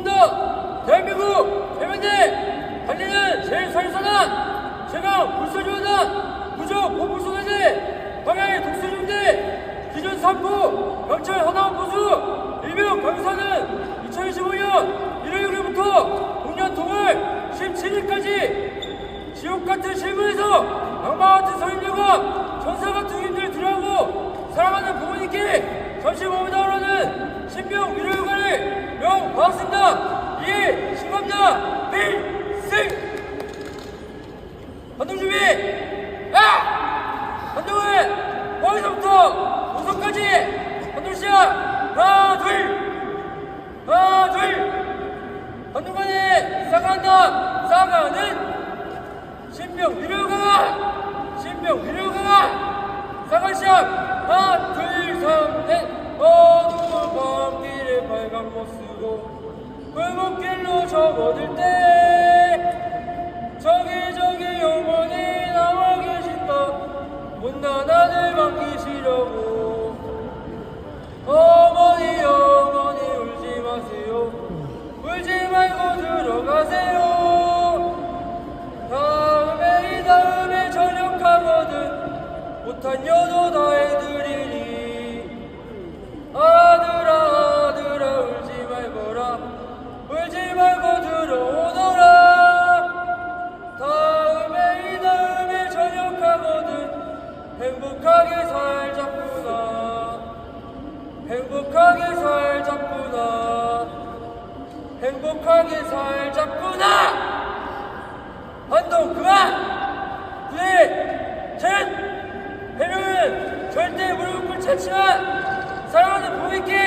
축하합니다. 대한민국 대만대 달리는 제설선한 제강 불사조원한 부족 보불소대대 방향의 독수중대 기준 3부 경찰 하나원 보수 일명 강사는 2025년 1월 6일부터 동년 동월 17일까지 지옥 같은 실무에서 악마 같은 서인들과 천사 같은 힘들 들어하고 사랑하는 부모님께 잠시 머무다오라는 신병 위로휴가를 명받았습니다. 이에 신고합니다. 필승! 반동 준비! 아! 반동은 반동 시작! 하나, 둘! 하나, 둘! 반동간에 싸간다! 싸가는 신병 위로가가! 신병 위로가가! 싸간 시작! 하나, 둘, 삼, 넷! 어두운 밤길에 빨간 모습으로 골목길로 접어들 때 전역하거든 못한 여도 다 해드리니 아들아 아들아 울지 말거라 울지 말고 들어오너라. 다음에 이 다음에 전역하거든 행복하게 살자꾸나 행복하게 살자꾸나 행복하게 살자꾸나. 반동 그만! 구해 그렇지만 사랑하는 부모님께